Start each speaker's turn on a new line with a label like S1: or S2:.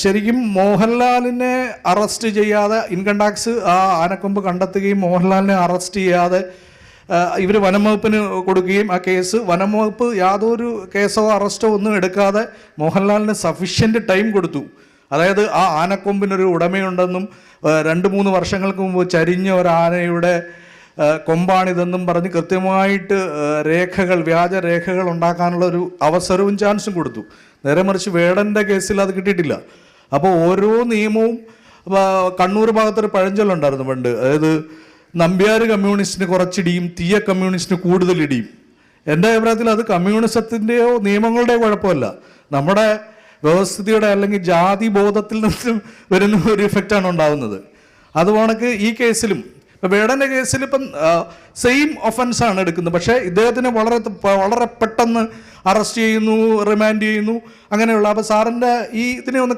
S1: ശരിക്കും മോഹൻലാലിനെ അറസ്റ്റ് ചെയ്യാതെ ഇൻകം ടാക്സ് ആ ആനക്കൊമ്പ് കണ്ടെത്തുകയും മോഹൻലാലിനെ അറസ്റ്റ് ചെയ്യാതെ ഇവർ വനംവകുപ്പിന് കൊടുക്കുകയും ആ കേസ് വനംവകുപ്പ് യാതൊരു കേസോ അറസ്റ്റോ ഒന്നും എടുക്കാതെ മോഹൻലാലിന് സഫീഷ്യന്റ് ടൈം കൊടുത്തു. അതായത് ആ ആനക്കൊമ്പിനൊരു ഉടമയുണ്ടെന്നും രണ്ട് മൂന്ന് വർഷങ്ങൾക്ക് മുമ്പ് ചരിഞ്ഞ ഒരു ആനയുടെ കൊമ്പാണിതെന്നും പറഞ്ഞ് കൃത്യമായിട്ട് രേഖകൾ വ്യാജ രേഖകൾ ഉണ്ടാക്കാനുള്ള ഒരു അവസരവും ചാൻസും കൊടുത്തു. നേരെ മറിച്ച് വേടന്റെ കേസിൽ അത് കിട്ടിയിട്ടില്ല. അപ്പോൾ ഓരോ നിയമവും കണ്ണൂർ ഭാഗത്തൊരു പഴഞ്ചൊല്ലുണ്ടായിരുന്നു പണ്ട്. അതായത് നമ്പ്യാർ കമ്മ്യൂണിസ്റ്റിന് കുറച്ചിടിയും തീയ കമ്മ്യൂണിസ്റ്റിന് കൂടുതൽ ഇടിയും എന്റെ അഭിപ്രായത്തിൽ അത് കമ്മ്യൂണിസത്തിന്റെയോ നിയമങ്ങളുടെയോ കുഴപ്പമല്ല. നമ്മുടെ വ്യവസ്ഥിതിയുടെ അല്ലെങ്കിൽ ജാതി ബോധത്തിൽ നിന്നും വരുന്ന ഒരു ഇഫക്റ്റാണ് ഉണ്ടാകുന്നത് അതുപോണക്ക് ഈ കേസിലും ഇപ്പം വേടന്റെ കേസിൽ ഇപ്പം സെയിം ഒഫൻസാണ് എടുക്കുന്നത്. പക്ഷേ ഇദ്ദേഹത്തിനെ വളരെ വളരെ പെട്ടെന്ന് അറസ്റ്റ് ചെയ്യുന്നു റിമാൻഡ് ചെയ്യുന്നു അങ്ങനെയുള്ള. അപ്പോൾ സാറിന്റെ ഈ ഇതിനെ ഒന്ന്